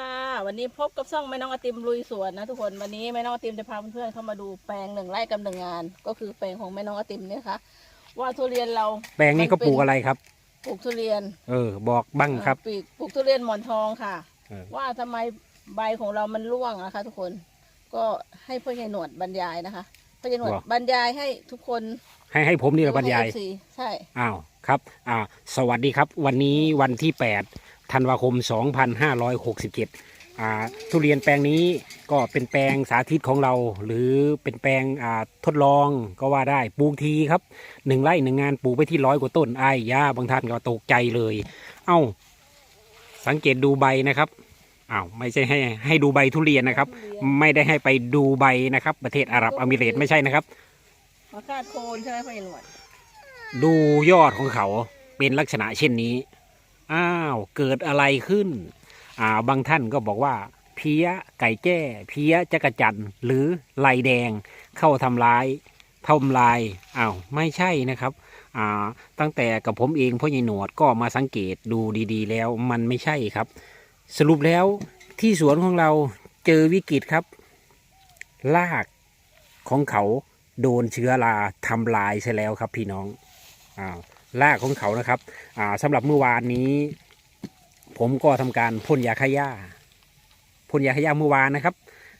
ค่ะ วันนี้พบกับช่องแม่น้องไอติมลุยสวนนะทุกคนวันนี้แม่น้องไอติมจะพาเพื่อนๆเข้ามาดูแปลงหนึ่งไร่กับหนึ่งงาน ก็คือแปลงของแม่น้องไอติมเนี่ยค่ะว่าทุเรียนเราแปลงนี้เขาปลูกอะไรครับ ปลูกทุเรียน เออ บอกบ้างครับปลูกปลูกทุเรียนหมอนทองค่ะเออว่าทำไมใบของเรามันร่วงนะคะทุกคนก็ให้พ่อใหญ่หนวดบรรยายนะคะพ่อใหญ่หนวดบรรยายให้ทุกคน ให้ให้ผมนี่ละบรรยายให้ FC ใช่อ้าวครับ อ่า สวัสดีครับ วันนี้วันที่8 ธันวาคม 2567อ่าทุเรียนแปลงนี้ก็เป็นแปลงสาธิตของเรา หรือเป็นแปลงอ่าทดลองก็ว่าได้ปลูกทีครับหนึ่งไร่หนึ่งงานปลูกไปที่ร้อยกว่าต้นไอ้ายยาบางท่านก็ตกใจเลย เอ้า สังเกตดูใบนะครับอ้าวไม่ใช่ให้ให้ดูใบทุเรียนนะครับ ไม่ได้ให้ไปดูใบนะครับ ประเทศอาหรับอามิเรตไม่ใช่นะครับมาคาดโคนใช่ไหมพ่อใหญ่หนวดดูยอดของเขาเป็นลักษณะเช่นนี้ อ้าวเกิดอะไรขึ้น อ่าบางท่านก็บอกว่า เพี้ยไก่แจ้เพี้ยจักรจันหรือลายแดงเข้าทำร้ายทำลายอ้าวไม่ใช่นะครับอ่าตั้งแต่กับผมเองพ่อใหญ่หนวดก็มาสังเกตดูดีๆ แล้วมันไม่ใช่ครับ สรุปแล้วที่สวนของเราเจอวิกฤตครับรากของเขาโดนเชื้อราทำลายใช่แล้วครับพี่น้องอ่าว ลากของเขานะครับอ่าสำหรับเมื่อวานนี้ ผมก็ทำการพ่นยาฆ่าหญ้าพ่นยาฆ่าหญ้าเมื่อวานนะครับ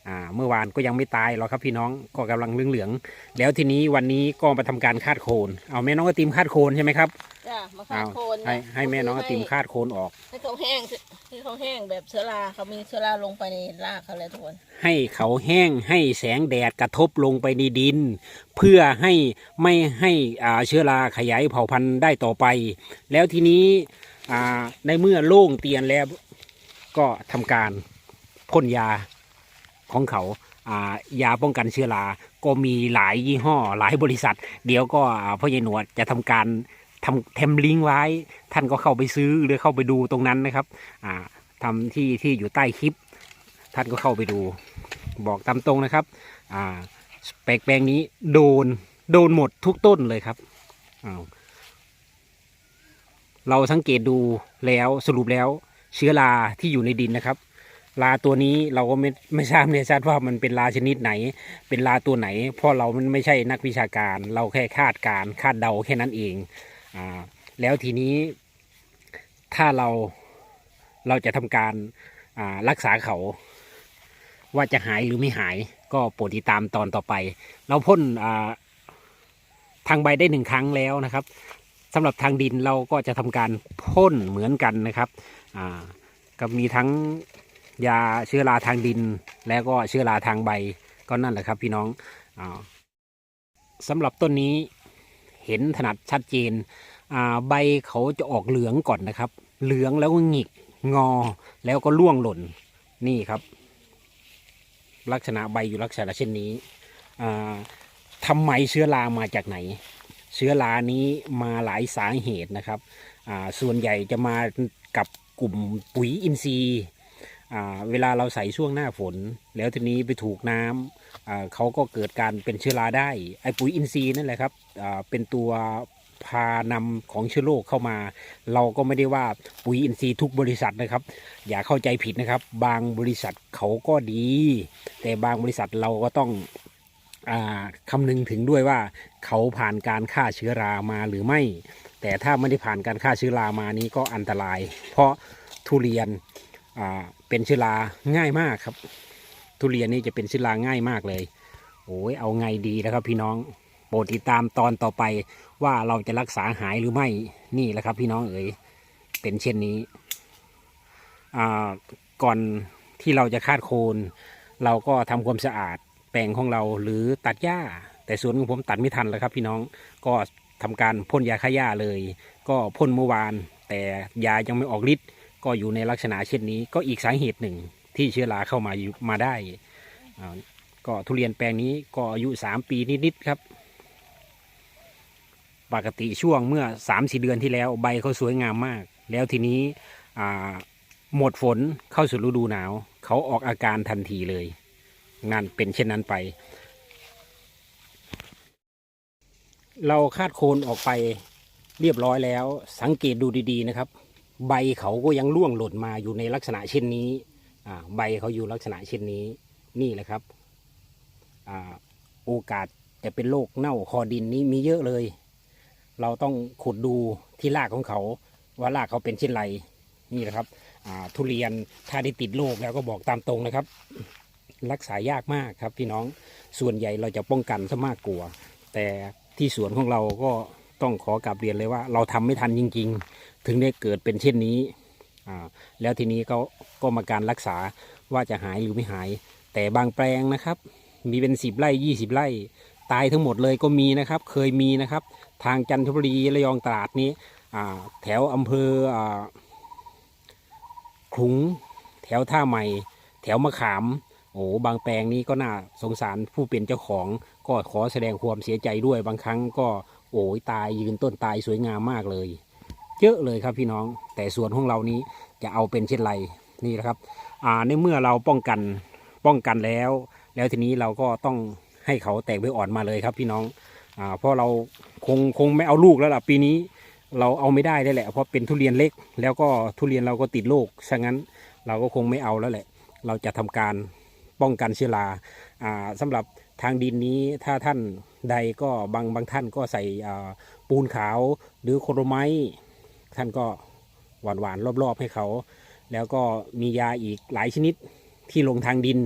อ่าเมื่อวานก็ยังไม่ตายหรอกครับพี่น้องก็กำลังเหลืองๆแล้วทีนี้วันนี้ก็มาทำการคาดโคนเอาแม่น้องกระติมคาดโคนใช่ไหมครับจ้ะมาคาเอาดโคนให้ให้แม่น้องกระติมคาดโคนออกให้เขาแห้งให้เขาแห้งแบบเชื้อราเขามีเชื้อราลงไปในรากเขาเลยทุกคนให้เขาแห้งให้แสงแดดกระทบลงไปในดิน เพื่อให้ไม่ให้อ่าเชื้อราขยายเผ่าพันธุ์ได้ต่อไป แล้วทีนี้อ่าในเมื่อโล่งเตียนแล้วก็ทำการพ่นยา ของเขาอ่ายาป้องกันเชื้อรา ก็มีหลายยี่ห้อหลายบริษัท เดี๋ยวก็พ่อใหญ่หนวดจะทำการทำเทมลิงก์ไว้ ท่านก็เข้าไปซื้อหรือเข้าไปดูตรงนั้นนะครับอ่าทำที่ที่อยู่ใต้คลิป ท่านก็เข้าไปดู บอกตามตรงนะครับอ่าแปลงแปลงนี้โดนโดนหมดทุกต้นเลยครับอ้าวเราสังเกตดูแล้วสรุปแล้วเชื้อราที่อยู่ในดินนะครับ ลาตัวนี้เราก็ไม่ไม่ทราบเนี่ยชัดว่ามันเป็นลาชนิดไหน เป็นลาตัวไหน เพราะเรามันไม่ใช่นักวิชาการ เราแค่คาดการคาดเดาแค่นั้นเองอ่าแล้วทีนี้ถ้าเราเราจะทำการอ่ารักษาเขา ว่าจะหายหรือไม่หายก็โปรดติดตามตอนต่อไป เราพ่นอ่าทางใบได้หนึ่งครั้งแล้วนะครับสำหรับทางดินเราก็จะทำการพ่นเหมือนกันนะครับอ่าก็มีทั้ง ยาเชื้อราทางดิน แล้วก็เชื้อราทางใบก็นั่นแหละครับ พี่น้องอสำหรับต้นนี้เห็นถนัดชัดเจนใบเขาจะออกเหลืองก่อนนะครับ เหลืองแล้วก็หงิกงอแล้วก็ร่วงหล่นนี่ครับ ลักษณะใบอยู่ลักษณะเช่นนี้อ่าทำไมเชื้อรามาจากไหน เชื้อรานี้มาหลายสาเหตุนะครับส่วนใหญ่จะมากับกลุ่มปุ๋ยอินทรีย์ เวลาเราใส่ช่วงหน้าฝน แล้วทีนี้ไปถูกน้ำอ่าเขาก็เกิดการเป็นเชื้อราได้ไอปุ๋ยอินทรีย์นั่นแหละครับเป็นตัวพานำของเชื้อโรคเข้ามา เราก็ไม่ได้ว่าปุ๋ยอินทรีย์ทุกบริษัทนะครับ อย่าเข้าใจผิดนะครับ บางบริษัทเขาก็ดี แต่บางบริษัทเราก็ต้องอคำนึงถึงด้วยว่าเขาผ่านการฆ่าเชื้อรามาหรือไม่ แต่ถ้าไม่ได้ผ่านการฆ่าเชื้อรามานี้ก็อันตราย เพราะทุเรียนอ่า เป็นเชื้อราง่ายมากครับ ทุเรียนนี่จะเป็นเชื้อราง่ายมากเลย โอ้ยเอาไงดีนะครับ พี่น้องโปรดติดตามตอนต่อไปว่าเราจะรักษาหายหรือไม่นี่แหละครับ พี่น้องเอ๋ยเป็นเช่นนี้อ่าก่อนที่เราจะคาดโคน เราก็ทำความสะอาดแปลงของเราหรือตัดหญ้า แต่สวนของผมตัดไม่ทันแล้วครับ พี่น้องก็ทำการพ่นยาฆ่าหญ้าเลย ก็พ่นเมื่อวาน แต่ยายังไม่ออกฤทธิ์ ก็อยู่ในลักษณะเช่นนี้ ก็อีกสาเหตุหนึ่งที่เชื้อราเข้ามาอยู่มาได้ก็ทุเรียนแปลงนี้ก็อายุสามปีนิดๆครับ ปกติช่วงเมื่อสามสี่เดือนที่แล้วใบเขาสวยงามมาก แล้วทีนี้หมดฝนเข้าสู่ฤดูหนาว เขาออกอาการทันทีเลยนั่นเป็นเช่นนั้นไป เราคาดโคนออกไปเรียบร้อยแล้วสังเกตดูดีๆนะครับ ใบเขาก็ยังร่วงหล่นมาอยู่ในลักษณะเช่นนี้ใบเขาอยู่ลักษณะเช่นนี้นี่แหละครับอโอกาสจะเป็นโรคเน่าคอดินนี้มีเยอะเลย เราต้องขุดดูที่รากของเขา ว่ารากเขาเป็นเช่นไรนี่แหละครับทุเรียนถ้าได้ติดโรคแล้วก็บอกตามตรงนะครับ รักษายากมากครับพี่น้องส่วนใหญ่เราจะป้องกันซะมากกว่าแต่ที่สวนของเราก็ต้องขอกลับเรียนเลยว่า เราทำไม่ทันจริงๆ ถึงได้เกิดเป็นเช่นนี้ แล้วทีนี้ก็ก็มาการรักษาว่าจะหายหรือไม่หาย แต่บางแปลงนะครับ มีเป็นสิบไร่ยี่สิบไร่ ตายทั้งหมดเลยก็มีนะครับ เคยมีนะครับ ทางจันทบุรีระยองตราดนี้แถวอำเภอขลุงแถวท่าใหม่ แถวมะขามโอ้บางแปลงนี้ก็น่าสงสารผู้เป็นเจ้าของ ก็ขอแสดงความเสียใจด้วยบางครั้งก็โอ้ยตายยืนต้นตายสวยงามมากเลย เยอะเลยครับพี่น้อง แต่ส่วนของเรานี้จะเอาเป็นเช่นไรนี่นะครับอ่าในเมื่อเราป้องกันป้องกันแล้ว แล้วทีนี้เราก็ต้องให้เขาแตกใบอ่อนมาเลยครับพี่น้องอ่าเพราะเราคงคงไม่เอาลูกแล้วล่ะปีนี้เราเอาไม่ได้ได้แหละ เพราะเป็นทุเรียนเล็ก แล้วก็ทุเรียนเราก็ติดโรคฉะนั้นเราก็คงไม่เอาแล้วแหละ เราจะทำการป้องกันเชื้อราอ่าสำหรับทางดินนี้ถ้าท่านใดก็บางบางท่านก็ใส่ปูนขาวหรือโครไม ท่านก็หวานหวานๆรอบๆให้เขา แล้วก็มียาอีกหลายชนิดที่ลงทางดิน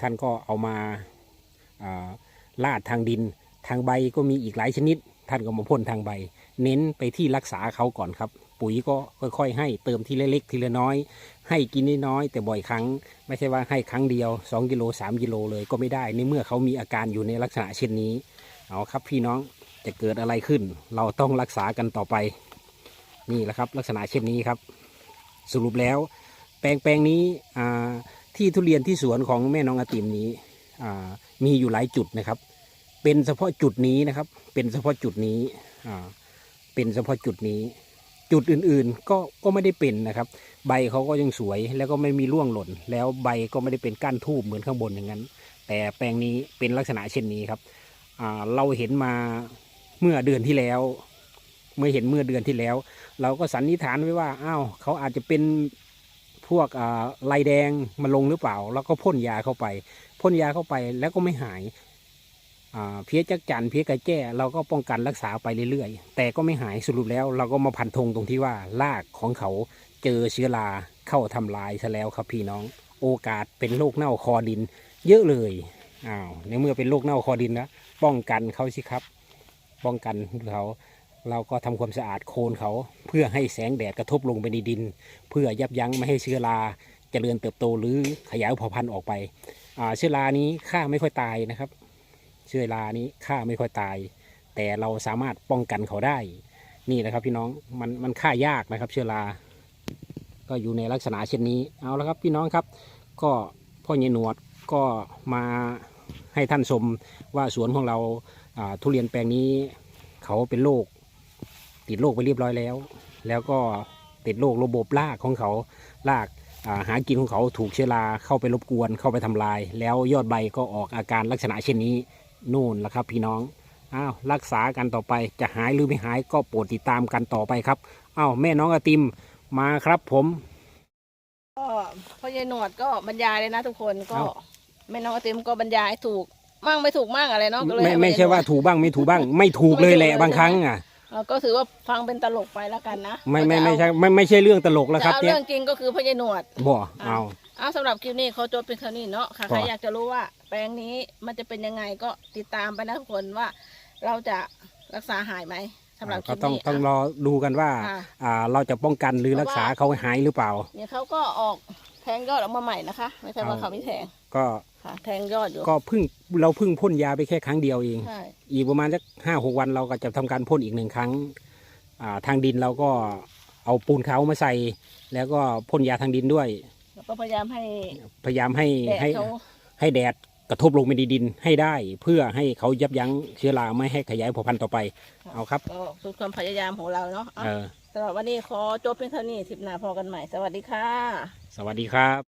ท่านก็เอามาาลาดทางดิน ทางใบก็มีอีกหลายชนิด ท่านก็มาพ่นทางใบ เน้นไปที่รักษาเขาก่อนครับ ปุ๋ยก็ค่อยๆ ให้เติมทีละเล็กทีละน้อย ให้กินน้อยแต่บ่อยครั้ง ไม่ใช่ว่าให้ครั้งเดียว 2กิโล3กิโลเลยก็ไม่ได้ในเมื่อเขามีอาการอยู่ในลักษณะเช่นนี้เอาครับพี่น้องจะเกิดอะไรขึ้น เราต้องรักษากันต่อไป นี่แหละครับลักษณะเช่นนี้ครับ สรุปแล้ว แปลงแปลงนี้ที่ทุเรียนที่สวนของแม่น้องอาติมนี้มีอยู่หลายจุดนะครับ เป็นเฉพาะจุดนี้นะครับ เป็นเฉพาะจุดนี้เป็นเฉพาะจุดนี้ จุดอื่นๆก็ก็ไม่ได้เป็นนะครับ ใบเขาก็ยังสวยแล้วก็ไม่มีร่วงหล่น แล้วใบก็ไม่ได้เป็นก้านทูบเหมือนข้างบนอย่างนั้น แต่แปลงนี้เป็นลักษณะเช่นนี้ครับเราเห็นมาเมื่อเดือนที่แล้ว เมื่อเห็นเมื่อเดือนที่แล้ว เราก็สันนิษฐานไว้ว่าอ้าวเขาอาจจะเป็นพวกลายแดงมาลงหรือเปล่า แล้วก็พ่นยาเข้าไปพ่นยาเข้าไปแล้วก็ไม่หายาเพี้ยจักจันเพี้ยกระแจ้เราก็ป้องกันรักษาไปเรื่อยๆ แต่ก็ไม่หายสรุปแล้วเราก็มาพันธงตรงที่ว่ารากของเขาเจอเชื้อราเข้าทำลายซะแล้วครับพี่น้อง โอกาสเป็นโรคเน่าคอดิน เยอะเลยอ้าวในเมื่อเป็นโรคเน่าคอดินแล้วป้องกันเขาสิครับ ป้องกันเขา เราก็ทำความสะอาดโคนเขา เพื่อให้แสงแดดกระทบลงไปในดิน เพื่อยับยั้งไม่ให้เชื้อราเจริญเติบโตหรือขยายเผ่าพันธุ์ออกไปเชื้อรานี้ฆ่าไม่ค่อยตายนะครับ เชื้อรานี้ฆ่าไม่ค่อยตาย แต่เราสามารถป้องกันเขาได้ นี่นะครับพี่น้องมันมันฆ่ายากนะครับ เชื้อรา ก็อยู่ในลักษณะเช่นนี้เอาละครับพี่น้องครับ ก็พ่อใหญ่หนวดก็มาให้ท่านชมว่าสวนของเราาทุเรียนแปลงนี้ เขาเป็นโรค ติดโรคไปเรียบร้อยแล้ว แล้วก็ติดโรคระบบรากของเขารากอ่าหากินของเขาถูกเชื้อราเข้าไปรบกวนเข้าไปทำลาย แล้วยอดใบก็ออกอาการลักษณะเช่นนี้นู่นละครับ พี่น้องอ้าวรักษากันต่อไปจะหายหรือไม่หายก็โปรดติดตามกันต่อไปครับอ้าวแม่น้องอาติมมาครับผมก็พ่อใหญ่หนวดก็บรรยายเลยนะทุกคนก็เอ้าแม่น้องอาติมก็บรรยายถูกมั่งไม่ถูกมั่งอะไรเนาะก็เลยไม่เอไม่ใช่ว่าถูกบ้างไม่ถูกบ้าง ไม่ถูกเลยแหละบางครั้งอะ เออก็ถือว่าฟังเป็นตลกไปแล้วกันนะไม่ไม่จะเอาไม่ใช่ไม่ไม่ใช่เรื่องตลกแล้วจะครับเอาเนี่ยเรื่องจริงก็คือพ่อใหญ่หนวด บ่เอา เอาสำหรับคลิปนี้เขาจบเป็นเท่านี้เนาะค่ะก็ใครอยากจะรู้ว่าแปลงนี้มันจะเป็นยังไงก็ติดตามไปนะทุกคนว่าเราจะรักษาหายไหมสำหรับคลิก็ปต้องนี้ต้องรอะ อดูกันว่าอ่าอ่าเราจะป้องกันหรือรักษาเขาให้หายหรือเปล่า เนี่ยเขาก็ออก แทงยอดออกมาใหม่นะคะ ไม่ใช่ว่าเอาเขาไม่แทงก็ค่ะแทงยอดอยู่ ก็เพิ่งเราเพิ่งพ่นยาไปแค่ครั้งเดียวเอง ใช่ อีกประมาณสักห้าหกวันเราก็จะทำการพ่นอีกหนึ่งครั้งอ่าทางดินเราก็เอาปูนขาวมาใส่ แล้วก็พ่นยาทางดินด้วย แล้วก็พยายามให้พยายามให้แดดให้เขาให้แดดกระทบลงไปในดินให้ได้ เพื่อให้เขายับยั้งเชื้อราไม่ให้ขยายเผ่าพันธุ์ต่อไป เอาครับ ก็สุดความพยายามของเราเนาะเอา เออ สำหรับวันนี้ขอจบเพียงเท่านี้ทิปหน้าพอกันใหม่ สวัสดีค่ะ สวัสดีครับ